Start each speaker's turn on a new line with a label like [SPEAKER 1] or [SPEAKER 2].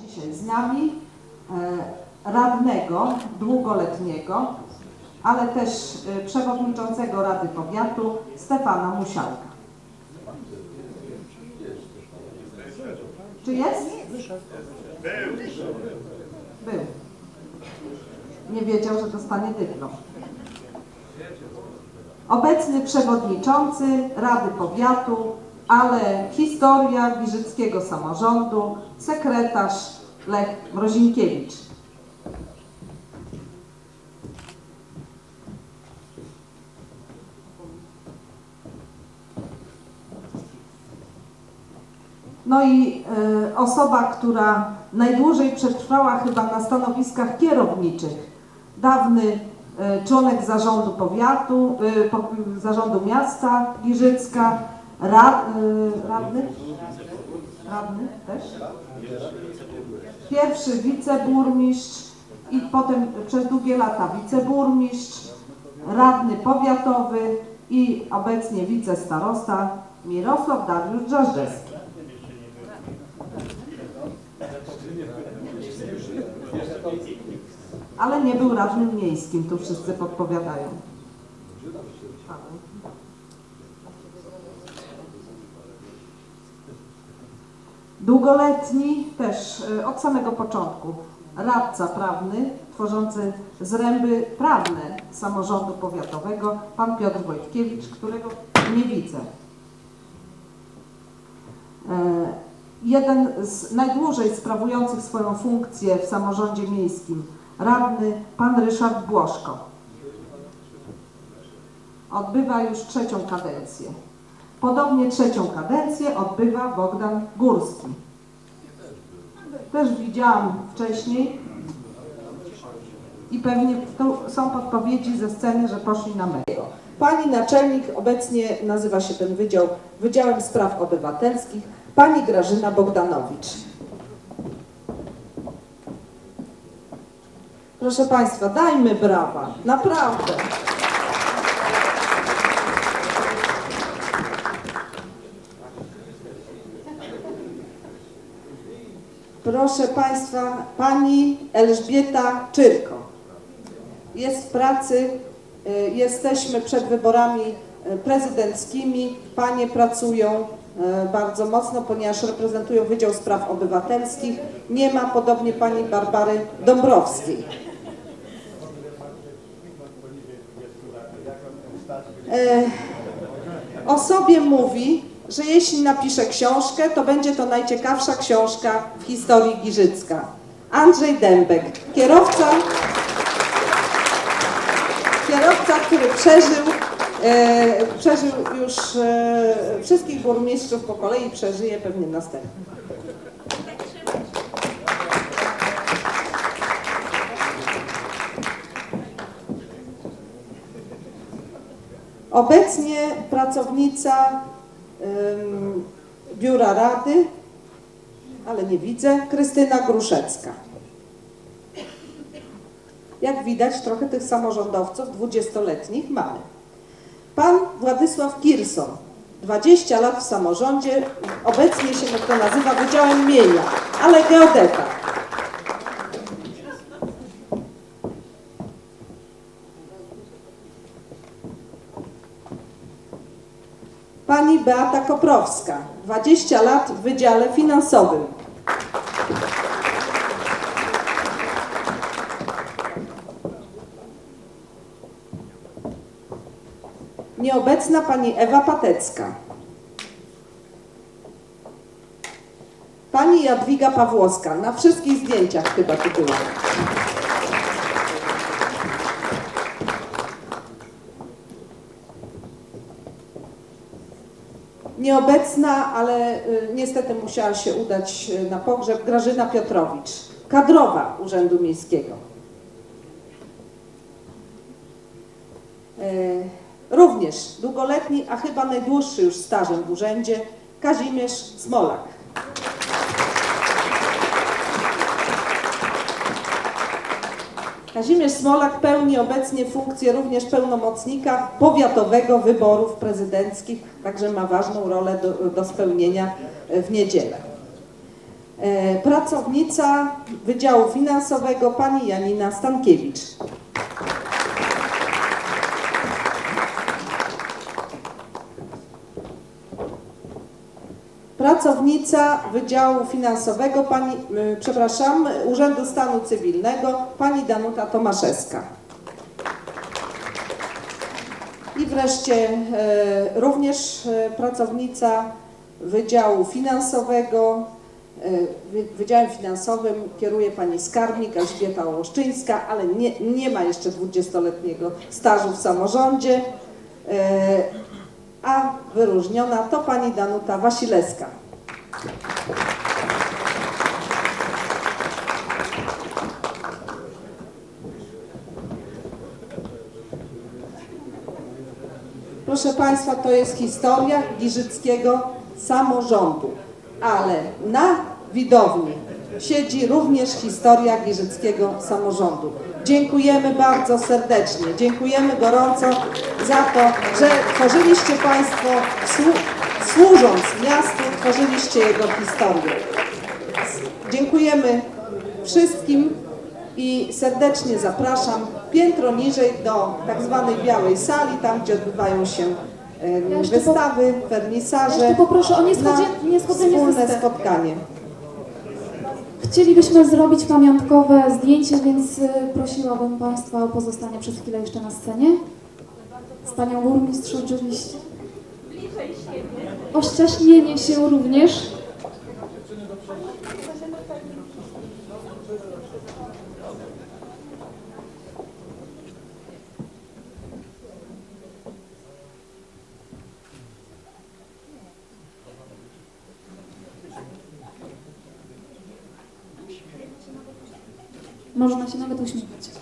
[SPEAKER 1] dzisiaj z nami e, radnego długoletniego, ale też e, przewodniczącego Rady Powiatu Stefana Musiałka. Czy jest? Był. Nie wiedział, że dostanie dyplom. Obecny przewodniczący Rady Powiatu, ale historia Giżyckiego Samorządu, sekretarz Lech Mrozinkiewicz. No i e, osoba, która najdłużej przetrwała chyba na stanowiskach kierowniczych. Dawny e, członek zarządu powiatu, po, zarządu miasta Giżycka, rad, e, radny? Radny też? Pierwszy wiceburmistrz i potem przez długie lata wiceburmistrz, radny powiatowy i obecnie wicestarosta Mirosław Dariusz Drzażdżewski. Ale nie był radnym miejskim, tu wszyscy podpowiadają. Długoletni też e, od samego początku radca prawny tworzący zręby prawne samorządu powiatowego, pan Piotr Wojtkiewicz, którego nie widzę. E, Jeden z najdłużej sprawujących swoją funkcję w samorządzie miejskim, radny pan Ryszard Błoszko. Odbywa już trzecią kadencję. Podobnie trzecią kadencję odbywa Bogdan Górski. Też widziałam wcześniej i pewnie są podpowiedzi ze sceny, że poszli na mego. Pani naczelnik, obecnie nazywa się ten wydział Wydziałem Spraw Obywatelskich, pani Grażyna Bogdanowicz. Proszę Państwa, dajmy brawa, naprawdę. Proszę Państwa, pani Elżbieta Czyrko jest w pracy, y, jesteśmy przed wyborami y, prezydenckimi. Panie pracują y, bardzo mocno, ponieważ reprezentują Wydział Spraw Obywatelskich. Nie ma podobnie pani Barbary Dąbrowskiej. O sobie mówi, że jeśli napisze książkę, to będzie to najciekawsza książka w historii Giżycka. Andrzej Dębek, kierowca kierowca, który przeżył, e, przeżył już e, wszystkich burmistrzów po kolei, przeżyje pewnie następny. Obecnie pracownica Biura Rady, ale nie widzę, Krystyna Gruszecka. Jak widać, trochę tych samorządowców dwudziestoletnich mamy. Pan Władysław Kirson, 20 lat w samorządzie, obecnie się to nazywa Wydziałem Mienia, ale geodeta. Pani Beata Koprowska, 20 lat w Wydziale Finansowym. Nieobecna pani Ewa Patecka. Pani Jadwiga Pawłowska. Na wszystkich zdjęciach chyba tu była. Nieobecna, ale y, niestety musiała się udać y, na pogrzeb Grażyna Piotrowicz, kadrowa Urzędu Miejskiego. E, Również długoletni, a chyba najdłuższy już stażem w urzędzie, Kazimierz Smolak. Kazimierz Smolak pełni obecnie funkcję również pełnomocnika powiatowego wyborów prezydenckich, także ma ważną rolę do, do spełnienia w niedzielę. E, Pracownica Wydziału Finansowego pani Janina Stankiewicz. Pracownica Wydziału Finansowego pani, przepraszam, Urzędu Stanu Cywilnego pani Danuta Tomaszewska. I wreszcie e, również e, pracownica Wydziału Finansowego. E, wy- Wydziałem Finansowym kieruje pani skarbnik Elżbieta Łoszczyńska, ale nie, nie ma jeszcze 20-letniego stażu w samorządzie. A wyróżniona to pani Danuta Wasilewska. Proszę Państwa, to jest historia giżyckiego samorządu, ale na widowni siedzi również historia giżyckiego samorządu. Dziękujemy bardzo serdecznie, dziękujemy gorąco za to, że tworzyliście Państwo, słu- służąc miastu, tworzyliście jego historię. Dziękujemy wszystkim i serdecznie zapraszam piętro niżej do tak zwanej białej sali, tam gdzie odbywają się
[SPEAKER 2] Ja jeszcze po-
[SPEAKER 1] wystawy, wernisaże.
[SPEAKER 2] Ja poproszę o nieschodzenie- nieschodzenie
[SPEAKER 1] spotkanie.
[SPEAKER 2] Chcielibyśmy zrobić pamiątkowe zdjęcie, więc y, prosiłabym Państwa o pozostanie przez chwilę jeszcze na scenie. Z Panią Burmistrz oczywiście. O ściaśnienie się również. Można się nawet uśmiechać.